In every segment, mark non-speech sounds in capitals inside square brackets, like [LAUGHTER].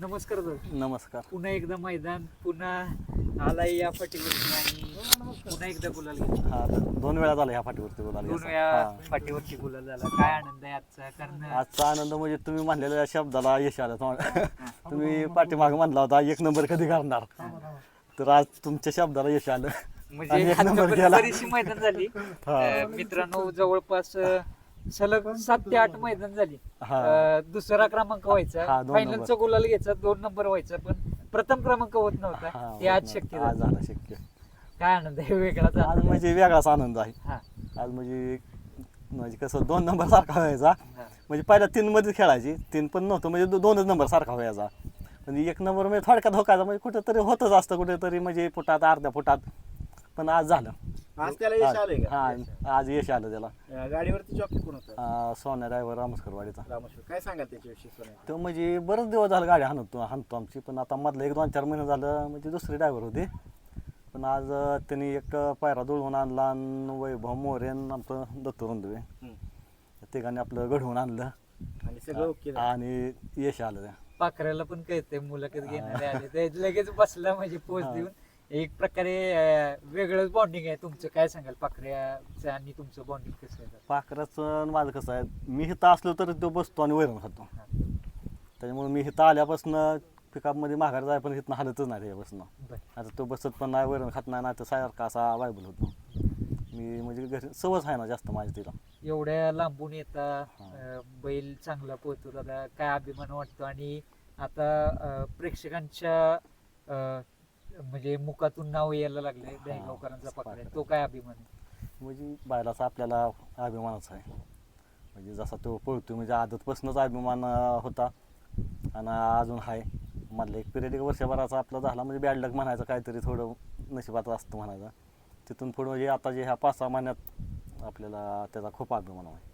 नमस्कार दादा नमस्कार पुन्हा एकदा मैदान पुन्हा आलाय या फाटीवरती आणि पुन्हा एकदा गुलाल घेतला हा दोन वेळा झाला ह्या फाटीवरती बोलायला दोन. वेळा. फाटीवरती गुलाल झाला काय आनंद आहे आजचा कारण आजचा आनंद म्हणजे तुम्ही म्हणलेल्या शब्दाला यश आलं तुम्हाला. तुम्ही पाठीमाग म्हणला होता एक नंबर कधी करणार तर आज तुमच्या शब्दाला यश आलं आणि म्हणजे एक नंबर आतापर्यंत केला. बरीचशी मैदान झाली. अं, मित्रांनो जवळपास अं, सलग सात ते आठ मैदान झाली. अं, दुसरा क्रमांक व्हायचा. दोन फायनलचा. गुलाल घ्यायचा दोन नंबर व्हायचा पण प्रथम क्रमांक होत नव्हता. हा, ते आज शक्य आज झालं. झालं शक्य. काय आनंद आहे वेगळाच आज आनंद. आहे. म्हणजे वेगळाच आनंद आहे. हा. आज म्हणजे म्हणजे कसं दोन नंबर सारखा व्हायचा. हा. म्हणजे पहिल्या तीन मध्ये खेळायची. तीन पण नव्हतं म्हणजे दो- दोनच नंबर सारखा व्हायचा. म्हणजे एक नंबर म्हणजे थोडक्यात धोकायचा. म्हणजे कुठेतरी होतच असतं कुठेतरी म्हणजे फुटात अर्ध्या फुटात. पण आज झालं. आज त्याला यश आलंय का? हा आज यश आलं त्याला. अं, गाडीवरती जॉकी कोण होता? अं, सोन्या ड्रायव्हर रामस्करवाडीचा रामेश्वर काय सांगाल त्याच्याविषयी सोन्या? तो म्हणजे बरेच दिवस झालं गाडी हाणतो हाणतो आमची पण आता मधलं एक दोन चार महिने झालं म्हणजे दुसरी ड्रायव्हर होते. पण आज अं, त्यांनी एक पायरा जुळवून आणला आणि वैभव मोरेन आमचं दत्त रुंदवे. तिघांनी आपलं घडवून आणलं. आणि सगळं ओके झालं. आणि यश आलं त्या. पाखराला पण कळते मुलाखत घेणारे आले. ते लगेच बसला म्हणजे पोच हा. देऊन. एक प्रकारे अं, वेगळंच बॉन्डिंग आहे. तुमचं काय सांगाल? पाखऱ्याचं आणि तुमचं बॉन्डिंग कसं आहे? पाखराचं आणि माझं कसं आहे मी इथं असलो तर तो बसतो आणि वैरण खातो. हा. त्याच्यामुळे मी इथं आल्यापासून पिकअपमध्ये माघार जाय पण इथनं हालतच नाही त्याच्यापासून बरं. आता तो बसत पण नाही वैरण खात नाही तर सारखा असा वायबल होतो. मी म्हणजे घरी सवच आहे ना जास्त माझी तिला. एवढ्या लांबून येता. अं, बैल चांगला पोहतो दादा काय अभिमान वाटतो? आणि आता अं, प्रेक्षकांच्या अं, म्हणजे मुखातून नाव यायला लागलंय दहीगावकरांचा पाखऱ्या तो काय अभिमान आहे? म्हणजे बायलाचा आपल्याला अभिमानच आहे. म्हणजे जसा तो पळतो म्हणजे आदतपासूनच अभिमान अं, होता. आणि अजून आहे मधलं एक पिरियड एक वर्षभराचा आपला झाला म्हणजे बॅड लक म्हणायचं काहीतरी थोडं नशिबात असतं म्हणायचं. तिथून पुढं म्हणजे आता जे ह्या पाच सहा महिन्यात आपल्याला त्याचा खूप अभिमान आहे.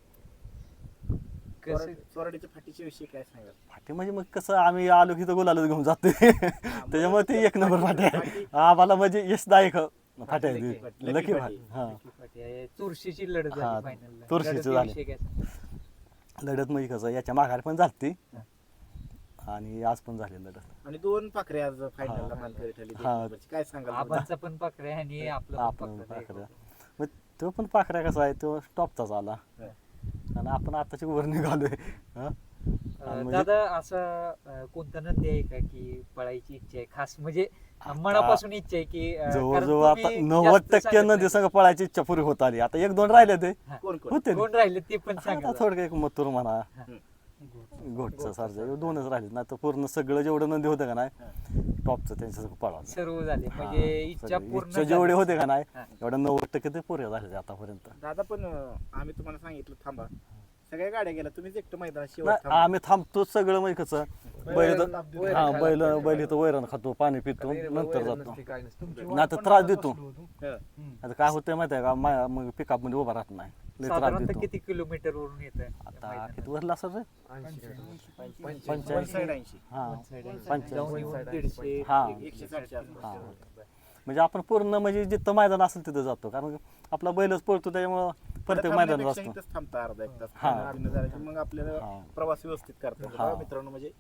कसं चोरा- चोराडीच्या फाटीच्या विषयी काय सांगाल फाटी म्हणजे मग कसं आम्ही आलो की तर गुलालच घेऊन जातो [LAUGHS] त्याच्यामुळे ती एक नंबर फाटी आहे आम्हाला म्हणजे यशदायक फाट्या आहे ती. लकी फाटी. फाटी हां फाटी. चुरशीची लढत हा, झाली फायनलला चुरशीची झाली. लढत म्हणजे कसं याच्या माघारी पण झाली हा. आणि आज पण झाली लढत आणि दोन पाखरे आज फायनलला हा. मानकरी ठरली दोन हा. नंबरची. काय सांगाल आबांचा पण पाखऱ्या आणि आपला आपण पाखऱ्या मग तो पण पाखऱ्या कसा आहे तो टॉपचाच आला हा. आणि आपण आताची वर निघालोय हं? आणि म्हणजे- दादा असं अं, कोणता नंदी आहे का की पळायची इच्छा आहे खास म्हणजे मनापासून इच्छा आहे की अं, कारण जवळजवळ आता तुम्ही नव्वद जास्त टक्के सांगत नदी नाही. संघ पळायची इच्छा पुरी होत आली आता एक दोन राहिले ते. कोण कोण होते कोण राहिले ते पण सांगा आता थोडं एक मथुर म्हणा हम्म. घोटचं सारखं दोनच राहिले नाही तर पूर्ण सगळं जेवढं नंदी होतं का नाही टॉपचं त्यांच्या सगळं पळालं सर्व झाले. हा, म्हणजे इच्छा. पूर्ण जेवढे. होते का नाही हा. एवढं नव्वद टक्के ते पुरे झाले आतापर्यंत. दादा पण आम्ही तुम्हाला सांगितलं थांबा. सगळ्या गाड्या गेल्या तुम्हीच एकटं. आम्ही थांबतो सगळं म्हणजे कसं बैल हा बैल बैल इथं वैरण खातो पाणी पितो नंतर जातो. नाही तर त्रास देतो. आता काय होतंय माहिती आहे का मा- मग पिकअपमध्ये उभा राहत नाही. लय त्रास साधारणतः देतो किती किलोमीटर वरून येत आता किती वरला असं रे पंच्याऐंशी पंचेचाळीस, ऐंशी. हा जाऊन पंच्याऐंशी येऊन दीडशे हा. एकशे साठच्या आसपास. हा म्हणजे आपण पूर्ण म्हणजे जिथं मैदान असेल तिथं जातो कारण आपला बैलच पळतो त्याच्यामुळं प्रत्येक मैदानात थांबण्यापेक्षा असतो इथंच थांबता अर्धा एक तास हा. खाणं-पिणं झालं की मग आपल्याला हा. प्रवास व्यवस्थित करता येतो. हा. बघा मित्रांनो म्हणजे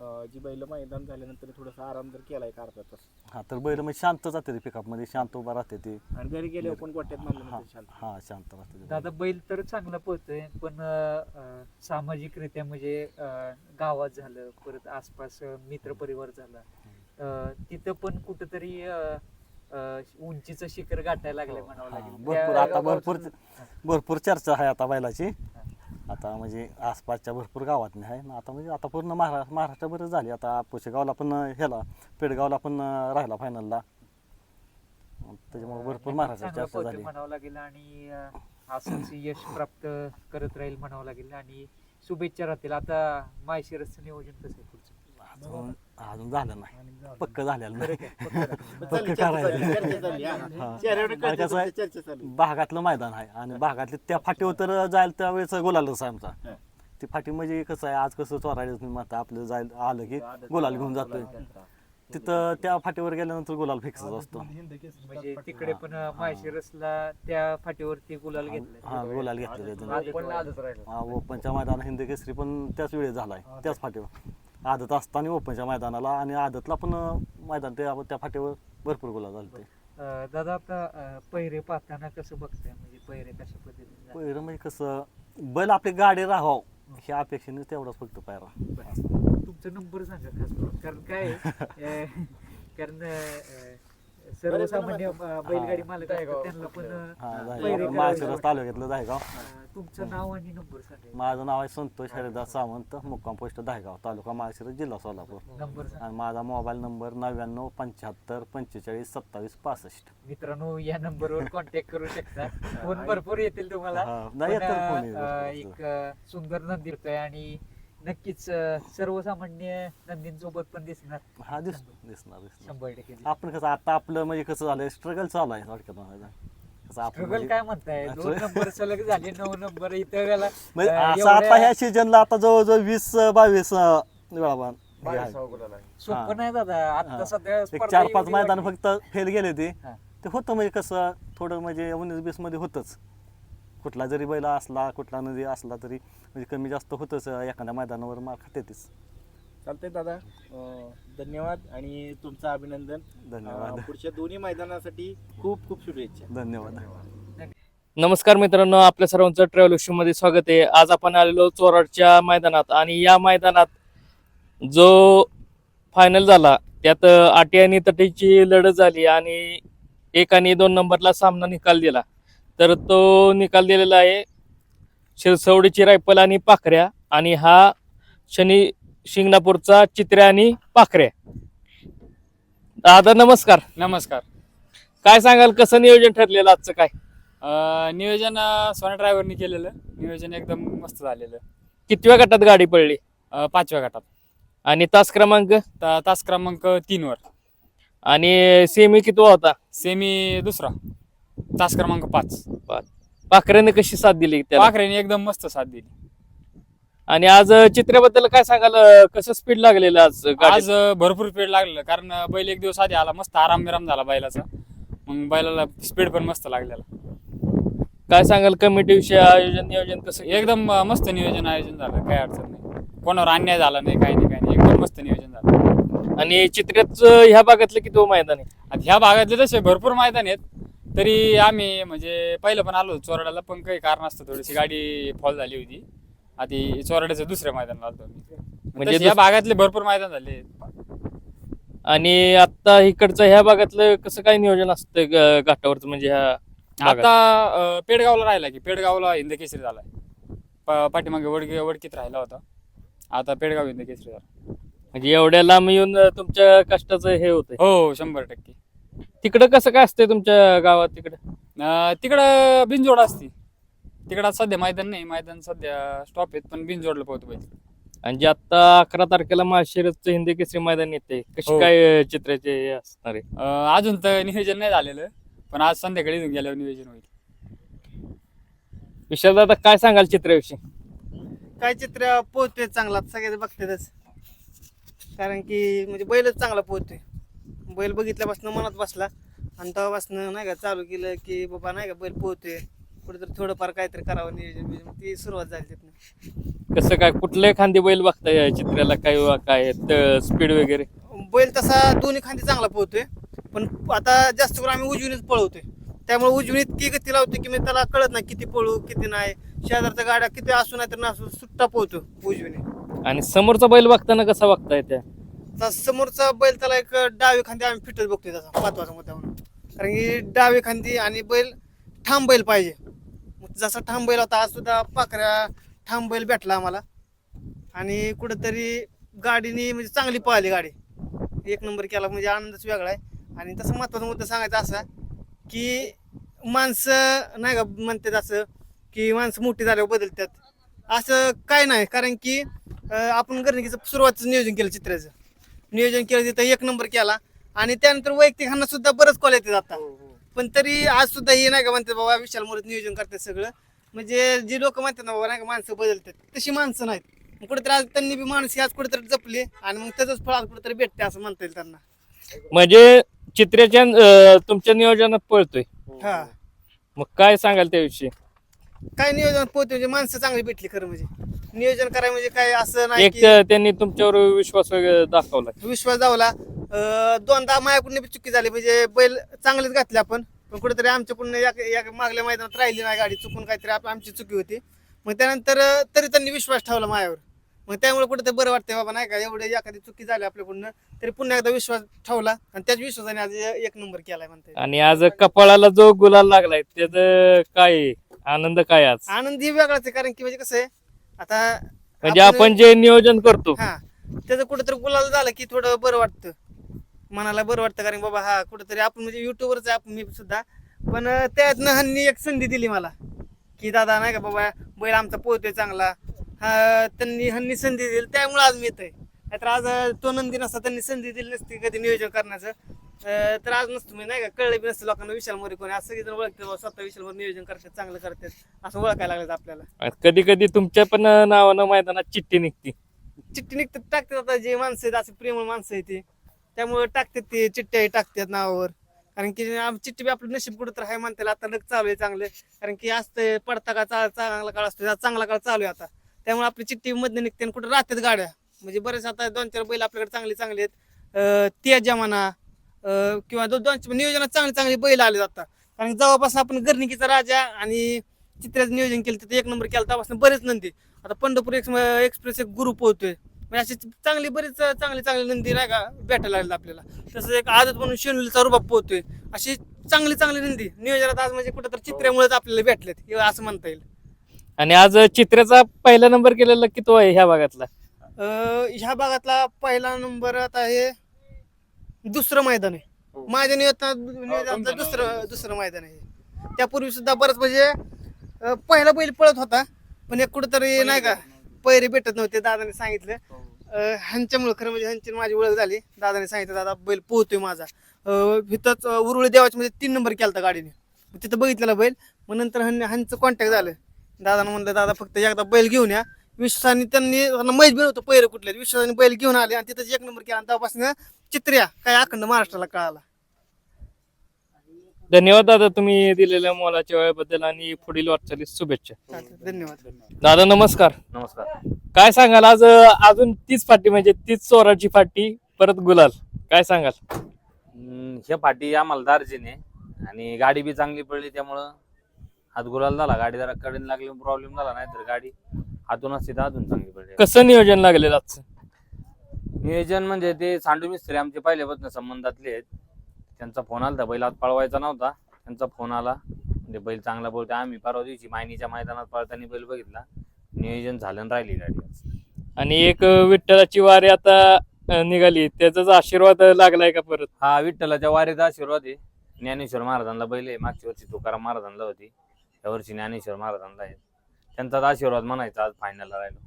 अं, जी बैल मैदान झाल्यानंतर थोडासा आराम जर केला एक अर्धा तास? हा तर बैल म्हणजे शांत जाते पिकअपमध्ये शांत उभा राहते ते. आणि घरी गेल्यावर पण गोट्यात हा मारल्यानंतर शांत. हा शांत राहते ते. दादा बैल तर चांगला पळतोय पण अं, सामाजिकरित्या म्हणजे अं, गावात झालं परत आसपास अं, मित्रपरिवार झाला अं, तिथं पण कुठंतरी अं, अं, उंचीचं शिखर गाठायला लागलंय म्हणावं हा, लागेल. भरपूर त्या- आता भरपूर भरपूर चर्चा आहे आता बैलाची. आता म्हणजे आसपासच्या भरपूर गावात आहे. ना आता म्हणजे आता पूर्ण महारा महाराष्ट्रभरच झाली. आता पुशेगावला पण ह्याला पेडगावला पण राहिला फायनलला त्याच्यामुळे भरपूर महाराष्ट्रात चांगलं चर्चा झाली. म्हणावं लागेल आणि असंच यश प्राप्त करत राहील म्हणावं लागेल. आणि शुभेच्छा राहतील. आता माहेशिरसचं नियोजन कसं आहे पुढचं? अजून अजून झालं नाही. पक्क झालेलं नाही. पक्क [LAUGHS] करायचं. हा. आणि कसं आहे. भागातलं मैदान आहे आणि भागातले त्या फाटीवर तर जायला त्यावेळेस गोलालच आहे आमचा. ती फाटी म्हणजे कसं आहे आज कसं चोरायला तुम्ही म्हणता आपलं जायला आलं की गुलाल घेऊन जातोय. तिथं त्या फाटीवर गेल्यानंतर गुलाल फिक्सच असतो. म्हणजे तिकडे पण माहेशिरसला त्या फाटीवरती गुलाल घेतलाय. हा गुलाल घेतलेले. ओपनच्या मैदान हिंदी केसरी पण त्याच वेळेस झालाय त्याच फाटीवर. आदत असताना ओपनच्या मैदानाला आणि आदतला पण मैदान ते त्या फाटीवर भरपूर गुलाब झाले ते अं, दादा आता अं, पहिरे पाहताना कसं बघताय? म्हणजे पहिरे कशा पद्धतीने झाले? पहिलं म्हणजे कसं बैल आपली गाडी राहावं ह्या अपेक्षेने तेवढाच फक्त पायरा. बरं. तुमचा नंबर सांगा खास करून. कारण काय आहे, [LAUGHS] अं, कारण अं, सर्वसामान्य बैलगाडी मालक असतात, त्यांना पण जायगाव. करावे माळशिरस लागतात. तालुक्यातलं दहेगाव अं, तुमचं नाव आणि नंबर सांगा. माझं नाव आहे संतोष हरिदास सावंत मुक्काम पोस्ट दहेगाव तालुका माळशिरस जिल्हा सोलापूर. नंबर सांगा. आणि माझा मोबाईल नंबर नव्याण्णव पंच्याहत्तर पंचेचाळीस सत्तावीस पासष्ट. मित्रांनो या नंबरवर कॉन्टॅक्ट करू शकता. [LAUGHS] फोन भरपूर येतील तुम्हाला. हा, नाही पण, येतात फोन अं, येतात. एक अं, सुंदर नंदी आहे आणि नक्कीच अं, सर्वसामान्य नंदींसोबत पण दिसणार हा दिस दिसणार दिसणार शंभर टक्के आपण कसं आता आपलं म्हणजे कसं झालंय स्ट्रगल चालू आहे थोडक्यात म्हणायचं कसं आपण स्ट्रगल म्हणजे- काय म्हणताय [LAUGHS] दोन असं- नंबर सलग झाले नऊ नंबर इथं म्हणजे अं, असं आता एवढ्या- ह्या सीजनला आता जवळजवळ वीस बावीस अं, वेळा बा- हे आहे. सोपं. नाही दादा आता हा. सध्या एक स्पर्धा चार पाच एवढी मैदान वाढली. फक्त फेल गेले ते हा. ते होतं म्हणजे कसं थोडं म्हणजे उन्नीस बीसमध्ये होतच कुठला जरी बैल असला कुठला नदी असला तरी म्हणजे कमी जास्त होतच एखाद्या मैदानावर मार खातेच चालतंय दादा. अं, धन्यवाद आणि तुमचं अभिनंदन. धन्यवाद. अं, पुढच्या दोन्ही मैदानासाठी खूप खूप शुभेच्छा. धन्यवाद. नमस्कार मित्रांनो आपल्या सर्वांचं ट्रॅव्हलमध्ये स्वागत आहे. आज आपण आलेलो चोराडच्या मैदानात आणि या मैदानात जो फायनल झाला त्यात आटी आणि तटीची लढत झाली आणि एक आणि दोन नंबरला सामना निकाल दिला. तर तो निकाल दिलेला आहे. शिरसवडीची रायफल आणि पाखऱ्या आणि हा शनी शिंगणापूरचा चित्र्या आणि पाखऱ्या. दादा नमस्कार. नमस्कार. काय सांगाल कसं नियोजन ठरलेलं आजचं काय? अं, नियोजन अं, सोना ड्रायव्हरनी केलेलं. नियोजन एकदम मस्त झालेलं. कितव्या गटात गाडी पडली? अं, पाचव्या गटात. आणि तास क्रमांक? ता- तास क्रमांक तीन वर आणि सेमी कितवा होता? सेमी दुसरा. तास क्रमांक पाच. पाखऱ्याने कशी साथ दिली त्याला? पाखरेने एकदम मस्त साथ दिली. आणि आज चित्र्याबद्दल काय सांगाल कसं स्पीड लागलेलं आज गाडीत? आज भरपूर स्पीड लागलेलं कारण बैल एक दिवस आधी आला मस्त आराम बिराम झाला बैलाचा. मग बैलाला स्पीड पण मस्त लागलेला. काय सांगाल कमिटी विषयी आयोजन नियोजन कसं? एकदम मस्त नियोजन आयोजन झालं काही अडचण नाही. कोणावर अन्याय झाला नाही काही नाही काही नाही एकदम मस्त नियोजन झालं. आणि चित्र्याच ह्या भागातलं किती मैदान आहे? आता ह्या भागातले तसे भरपूर मैदान आहेत तरी आम्ही म्हणजे पहिलं पण आलो होतो चोरड्याला पण काही कारण असतं थोडीशी. गाडी फॉल झाली होती. आधी चोरड्याचं दुसऱ्या मैदानाला आलतो मी म्हणजे म्हणजे या दुस- भागातले भरपूर मैदान झाले. आणि आता इकडचं ह्या भागातलं कसं काय नियोजन असतं ग- घाटावरचं? म्हणजे ह्या भागात? आता अं, पेडगावला राहिला की पेडगावला हिंद केसरी झालाय. प- पाठीमागे वडकी वडकीत राहिला होता. आता पेडगाव हिंद केसरी झाला. म्हणजे एवढ्या लांब येऊन तुमच्या कष्टाचं हे होतंय. हो शंभर टक्के. तिकडं कसं काय असतंय तुमच्या गावात तिकडं? अं, तिकडं बिनजोड असते. तिकडं सध्या मैदान नाही मैदान सध्या स्टॉप आहेत पण बिनजोडला पोहतो पाहिजे आणि जे आता अकरा तारखेला माळशिरसचं हिंदी केसरी मैदान येते कशी हो. काय चित्राचे हे असणार आहे? अं, अजून तर नियोजन नाही झालेलं पण आज संध्याकाळी इथून गेल्यावर नियोजन होईल. विशाल दादा काय सांगाल चित्राविषयी? काय चित्र पोहतोय चांगला सगळे बघतातच. कारण की म्हणजे बैलच चांगला पोहतोय बैल बघितल्यापासून मनात बसला. आणि तेव्हापासून नाही का चालू केलं की बाबा नाही का बैल पोहतोय. कुठेतरी थोडंफार काहीतरी करावं नियोजन बियोजन. ती सुरुवात झाली तिथनं. कसं काय कुठल्या खांदी बैल बघताय या चित्राला काय वा काय स्पीड वगैरे? बैल तसा दोन्ही खांदी चांगला पोहतोय. पण आता जास्त करून आम्ही उजवीनेच पळवतोय. त्यामुळे उजवीत इतकी गती लावतो की मी त्याला कळत नाही किती पळू किती नाही. शेजारच्या गाड्या किती असू नाही तर नसू सुट्टा पोहतो उजवीने. आणि समोरचा बैल बघताना कसा बघताय त्या? आता समोरचा बैल त्याला एक डावी खांदी आम्ही फिटच बघतोय त्याचा महत्त्वाचा मुद्दा म्हणून. कारण की डावी खांदी आणि बैल ठाम बैल पाहिजे. मग जसा ठाम बैल होता आज सुद्धा पाखऱ्या ठाम बैल भेटला आम्हाला. आणि कुठंतरी गाडीने म्हणजे चांगली पळाली गाडी. एक नंबर केला म्हणजे आनंदच वेगळा आहे. आणि तसा महत्त्वाचा मुद्दा सांगायचा असा की माणसं नाही का म्हणतात असं की माणसं मोठी झाल्यावर बदलतात. असं काय नाही कारण की आपण गर्णिकीचं सुरुवातीचं नियोजन केलं चित्राचं. नियोजन केलं तिथं एक नंबर केला. आणि त्यानंतर वैयक्तिक ह्यांना सुद्धा बरंच कॉल येते आता पण तरी आज सुद्धा हे नाही का म्हणतात बाबा विशाल मुळे नियोजन करतात सगळं. म्हणजे जी लोक म्हणतात ना बाबा नाही का माणसं बदलतात. तशी माणसं नाहीत. मग कुठेतरी आज त्यांनी बी माणसं आज कुठेतरी जपली आणि मग त्याचंच फळ आज कुठेतरी भेटते असं म्हणता येईल त्यांना. म्हणजे चित्र्याच्या अं, तुमच्या नियोजनात पळतोय. हा. मग काय सांगाल त्याविषयी? काय नियोजन पोहोचते म्हणजे माणसं चांगली भेटली खरं म्हणजे. नियोजन करायला म्हणजे काय असं नाही एक की त्या- त्यांनी तुमच्यावर विश्वास वगैरे दाखवला. विश्वास दावला अं, दोनदा मायाकडून बी चुकी झाली. म्हणजे बैल चांगलेच घातले आपण. पण कुठेतरी आमच्याकडून या या मागल्या मैदानात राहिली नाही गाडी. चुकून काहीतरी आप- आमची चुकी होती. मग त्यानंतर अं, तरी त्यांनी विश्वास ठेवला मायावर मग त्यामुळे कुठेतरी बरं वाटतंय बाबा नाही का? एवढे एखादी चुकी झाली आपल्याकडून तरी पुन्हा एकदा विश्वास ठेवला. आणि त्याच विश्वासाने आज एक नंबर केलाय म्हणते आणि आज कपाळाला जो गुलाल लागलाय त्याच काय आहे? आनंद काय आज? आनंद ही वेगळाच आहे कारण की म्हणजे कसं आहे आता म्हणजे आपण जे नियोजन करतो. हा त्याचं कुठेतरी गुलाल झालं की थोडं बरं वाटतं. मनाला बरं वाटतं कारण बाबा हा कुठेतरी आपण म्हणजे युट्यूबवरच आपण मी सुद्धा. पण अं, त्यातनं ह्यांनी एक संधी दिली मला. की दादा नाही का बाबा बैल आमचा पोहतोय चांगला. हा त्यांनी ह्यांनी संधी दिली त्यामुळे आज मी येतोय नाहीतर आज तो नंदी नसता त्यांनी संधी दिली नसती कधी नियोजन करण्याचं. अं, तर आज नसतो मी नाही का? कळलं बी नसतं लोकांना विशाल मोरे कोणी. असं सगळेजण ओळखते बाबा स्वतः विशाल मोरे नियोजन करतात चांगलं करतात. असं ओळखायला लागलं आपल्याला. कधी कधी तुमच्या पण नावानं मैदानात चिठ्ठी निघती. चिठ्ठी निघतात टाकतात आता जे माणसं आहेत असे प्रेमळ माणसं आहेत ते. त्यामुळे टाकतात ते चिठ्ठ्या टाकतात नावावर. कारण की आम चिठ्ठी बी आपलं नशीब कुठं तर आहे म्हणते आता लग चालू आहे चांगलं. कारण की असतं पडता का चा- चांगला काळ असतो चांगला काळ चालू आहे आता. त्यामुळे आपली चिठ्ठी मधनं निघते आणि कुठं राहतात गाड्या. म्हणजे बरेच आता दोन चार बैल आपल्याकडे चांगले चांगले आहेत. अं, तेज जमाना अं, किंवा दो- दोन नियोजनात चांगले चांगले बैल आले आता. कारण जवळपास आपण गर्निकीचा राजा आणि चित्राचं नियोजन केलं तिथे एक नंबर केला तेव्हापासून बरेच नंदी. आता पंढरपूर एक्स एक्सप्रेस एक गुरु पोहतोय म्हणजे असे चांगली बरीच चांगली चांगली नंदी नाही का भेटायला लागले आपल्याला. तसंच एक आदत म्हणून शेनुलीचा रुबाब पोहतोय. अशी चांगली चांगली नंदी. नियोजनात आज म्हणजे कुठं तर चित्र्यामुळेच आपल्याला भेटलेत हे असं म्हणता येईल. आणि आज चित्र्याचा पहिला नंबर केलेला किती आहे ह्या भागातला? अं, ह्या भागातला पहिला नंबर आता हे दुसरं मैदान आहे. हो. माझ्या नियोजनात दुसरं दुसरं मैदान आहे. त्यापूर्वी सुद्धा बरंच म्हणजे पहिला बैल पळत होता पण एक कुठंतरी नाही का पैरे भेटत नव्हते दादाने सांगितलं. अं, ह्यांच्यामुळे खरं म्हणजे ह्यांची माझी ओळख झाली. दादाने सांगितलं दादा बैल पोहतोय माझा. इथंच अं, उरुळी देवाच्या मध्ये तीन नंबर केला होता गाडीने. तिथं बघितलेला बैल. मग नंतर ह्यांचं कॉन्टॅक्ट झालं. दादानं म्हणलं दादा फक्त एकदा बैल घेऊन या. विश्वासाने त्यांनी त्यांना माहीत बी नव्हतं पैर कुठल्या? विश्वासाने बैल घेऊन आले आणि तिथं एक नंबर केला आणि तेव्हापासून चित्र्या काय अखंड महाराष्ट्राला कळाला. धन्यवाद दादा तुम्ही दिलेल्या मोलाच्या वेळेबद्दल आणि पुढील वाटचालीस शुभेच्छा. धन्यवाद. दादा नमस्कार. नमस्कार. काय सांगाल? आज अं, अजून तीच फाटी म्हणजे तीच चोराची फाटी परत गुलाल. काय सांगाल? हम्म, ह्या पाठी आम्हाला दार्जिने आणि गाडी बी चांगली पडली त्यामुळं. हात गुलाल झाला गाडी जरा कडे लागली प्रॉब्लेम झाला नाही तर गाडी. हातून असती तर अजून चांगली पडली कसं नियोजन लागलेलं आजचं? नियोजन म्हणजे ते सांडू मिस्त्री आमचे पहिल्यापासून संबंधातले आहेत. त्यांचा फोन आला बैल आज पळवायचा नव्हता. त्यांचा फोन आला. म्हणजे बैल चांगला बोलतो आम्ही परवा दिवशी मायनीच्या मैदानात पळताना बैल बघितला. नियोजन झालं आणि राहिली गाडी आज. आणि एक विठ्ठलाची वारी आता अं, निघाली. त्याचाच आशीर्वाद लागलाय का परत? हा विठ्ठलाच्या वारीचा आशीर्वाद आहे. ज्ञानेश्वर महाराजांना बैल आहे. मागच्या वर्षी तुकाराम महाराजांना होती. या वर्षी ज्ञानेश्वर महाराजांना आहे. त्यांचाच आशीर्वाद म्हणायचा आज फायनलला राहिलो.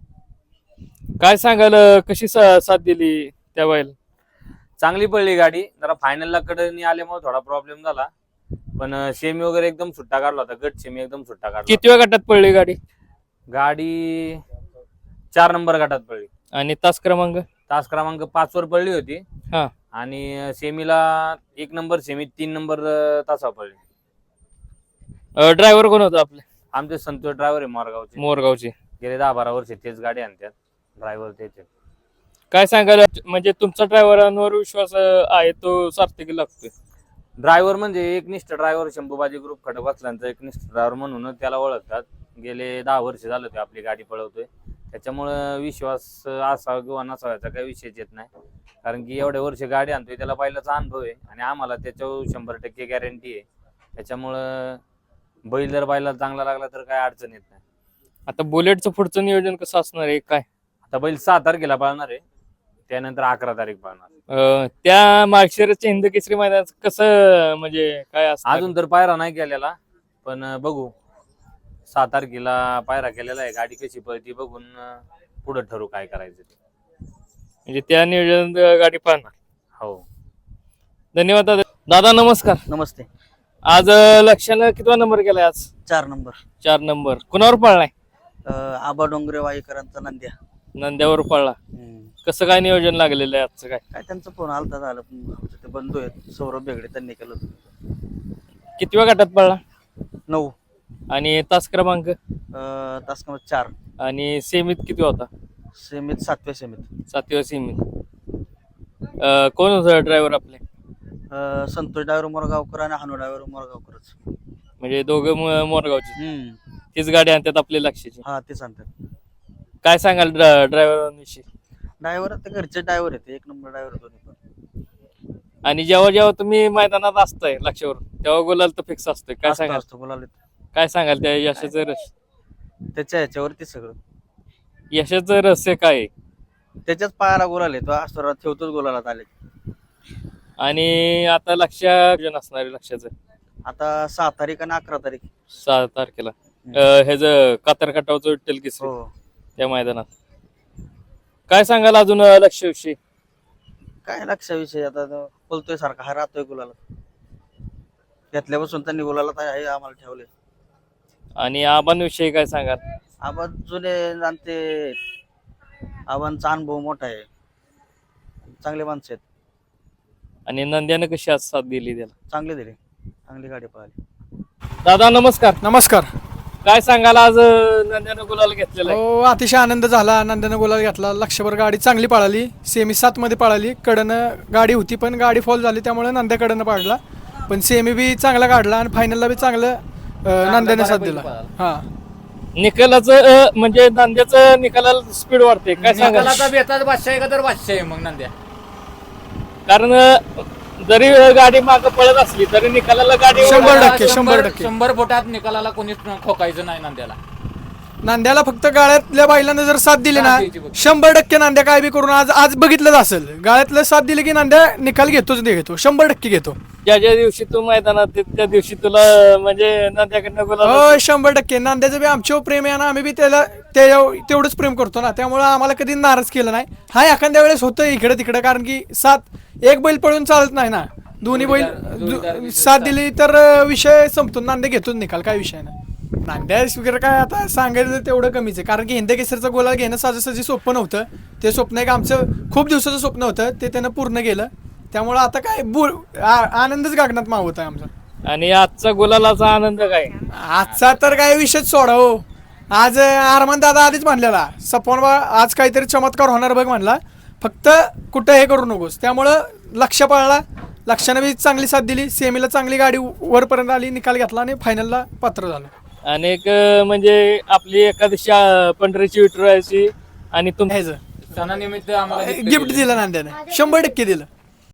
काय सांगाल अं, कशी सा- साथ दिली त्या वेळेला चांगली पडली गाडी. जरा फायनलला कडनी आल्यामुळे थोडा प्रॉब्लेम झाला. पण सेमी वगैरे एकदम सुट्टा काढला होता. गट सेमी एकदम सुट्टा काढला किती गटात पडली गाडी. गाडी चार नंबर गटात पडली. आणि तास क्रमांक? तास क्रमांक पाच वर पडली होती. हा. आणि सेमीला एक नंबर सेमी तीन नंबर तासावर पडली. ड्रायव्हर कोण होता आपले? आमचे संतोष ड्रायव्हर आहे मोरगावचे. मोरगावचे. गेले दहा बारा वर्ष तेच गाडी आणतात ड्रायव्हर तेच. काय सांगाल म्हणजे तुमचा ड्रायव्हरांवर विश्वास अं, आहे तो सार्थकी लागतोय? ड्रायव्हर म्हणजे एकनिष्ठ ड्रायव्हर शंभूबाजी ग्रुप खडक वाचल्यांचा एकनिष्ठ ड्रायव्हर म्हणून त्याला ओळखतात. गेले दहा वर्ष झालं ते आपली गाडी पळवतोय. त्याच्यामुळं विश्वास असावा किंवा नसावा याचा काही विषयच येत नाही. कारण की एवढ्या वर्ष गाडी आणतोय त्याला पहिलाचा अनुभव आहे. आणि आम्हाला त्याच्यावर शंभर टक्के गॅरंटी आहे. त्याच्यामुळं बैल जर बैला चांगला लागला तर काय अडचण येत नाही. आता बुलेटचं पुढचं नियोजन कसं असणार आहे? काय? आता बैल सहा तारखेला पळणार आहे. त्यानंतर अकरा तारीख पळणार अं, त्या माळशिरसच्या हिंद केसरी मैदानात कसं म्हणजे काय असणार अजून तर पायरा नाही केलेला पण अं, बघू. सहा तारखेला पायरा केलेला आहे. गाडी कशी पळती बघून अं, पुढं ठरू काय करायचं ते. म्हणजे त्या नियोजन गाडी पाहणार हो. धन्यवाद दादा. दादा नमस्कार. नमस्ते. आज लक्षानं कितवा नंबर केलाय आज? चार नंबर. चार नंबर. कुणावर पळलाय? अं, आबा डोंगरे वाईकरांचा नंद्या. नंद्यावर पळला. कसं काय नियोजन लागलेलं आहे आजचं काय? काय त्यांचा फोन आलता झालं पण आमचे ते बंधू आहेत सौरभ बेगडे त्यांनी केलं होतं. कितव्या गटात पळला? नऊ. आणि तास क्रमांक? अं, तास क्रमांक चार. आणि सेमीत किती होता? सेमीत सातव्या सेमीत. सातव्या सेमीत. अं, कोण होतं ड्रायव्हर आपले? अं, संतोष डायवर मोरगावकर आणि हानू डायवर मोरगावकरच. म्हणजे दोघं मो- मोरगावचे. हम्म. तीच गाडी आणतात आपल्या लक्षाची. हा ते सांगतात काय सांगाल ड्रायव्हर ड्रायव्हर ते घरचे ड्रायव्हर आहेत एक नंबर ड्रायव्हर दोन्ही पण. आणि जेव्हा जेव्हा तुम्ही मैदानात असताय लक्षावर तेव्हा गुलाल तर फिक्स असतोय. काय असतो सांगाल? असतो बोलावले काय सांगाल त्या यशाचं रहस्य? त्याच्या ह्याच्यावरती सगळं. यशाचं रहस्य काय आहे? त्याच्याच पायाला गोलाले तो असतो ठेवतोच गोलाला आले. आणि आता लक्ष असणार आहे लक्षाचं. आता सहा तारीख आणि अकरा तारीख. सहा तारखेला. अं, ह्याचं कातर कटावचं विठ्ठल किसरी हो. त्या मैदानात. काय सांगाल अजून अं, लक्ष्याविषयी काय लक्षाविषयी? आता तो बोलतोय सारखा हा राहतोय गुलाला. घेतल्यापासून त्यांनी गुलाला हे आम्हाला ठेवले आणि आबांविषयी काय सांगाल? आबा जुने आणि ते आबांचा अनुभव मोठा आहे. चांगले माणसं आहेत. आणि नंद्यानं कशी आज साथ दिली त्याला? चांगले दिले. चांगली गाडी पळाली. दादा नमस्कार. नमस्कार. काय सांगाल आज अं, नंद्यानं गुलाल घेतलेला आहे? हो अतिशय आनंद झाला. आनंदानं गोलाल घेतला. लक्षभर गाडी चांगली पळाली. सेमी सात मध्ये पळाली. कडनं गाडी होती पण गाडी फॉल झाली त्यामुळे नांद्या कडनं पाडला. पण सेमी बी चांगला काढला आणि फायनलला बी चांगलं अं, नांद्याने साथ दिला. हा. निकालाचं अं, म्हणजे नांद्याचं निकालाला स्पीड वाढते. काय सांगाल? निकालाचा बेताच बादशाह आहे का तर बादशाह आहे मग नंद्या. कारण जरी गाडी माग पळत असली तरी निकालाला गाडी शंभर टक्के, शंभर टक्के. शंभर फुटात निकालाला कोणीच खोकायचं नाही नंद्याला. नांद्याला फक्त गाळ्यातल्या बैलांना जर साथ दिली ना. शंभर टक्के नांद्या काय बी करून आज आज बघितलंच असेल. गाळ्यातलं साथ दिली की नांद्या निकाल घेतोच दे घेतो. शंभर टक्के घेतो. ज्या ज्या दिवशी तू मैदानात त्या दिवशी तुला म्हणजे नांद्याकडनं गुलाल हो शंभर टक्के. नांद्याचं बी आमच्यावर प्रेम आहे ना आम्ही बी त्याला त्या तेवढंच प्रेम करतो ना. त्यामुळे आम्हाला कधी नाराज केलं नाही. हा एखाद्या वेळेस होतं इकडे तिकडे कारण की सात एक बैल पळून चालत नाही ना. दोन्ही बैल दु- साथ दिली तर अं, विषय संपतो. नांदे घेतोच निकाल काय विषय नाही. नांद्या वगैरे काय आता सांगायचं तेवढं कमीच आहे. कारण की हिंद केसरचा गोला घेणं सहजासहजी सोपं नव्हतं. ते स्वप्न एक आमचं खूप दिवसाचं स्वप्न होतं. ते त्यानं पूर्ण केलं. त्यामुळं आता काय बुर आ- आनंदच गागनात मावत आहे आमचा. आणि आजचा गुलालाचा आनंद काय? आजचा तर काय विषयच सोडा हो. आज आरमान दादा आधीच म्हणलेला सपन बा आज काहीतरी चमत्कार होणार बघ म्हणला. फक्त कुठं हे करू नकोस. त्यामुळं लक्ष पळला. लक्षाने बी चांगली साथ दिली. सेमीला चांगली गाडी वरपर्यंत आली निकाल घेतला आणि फायनलला पात्र झालं. आणि एक अं, म्हणजे आपली एकादशी अं, पंढरीची विठुरायाची आणि तुम ह्याचं सणानिमित्त आम्हाला गिफ्ट दिलं नांद्याने. शंभर टक्के दिलं.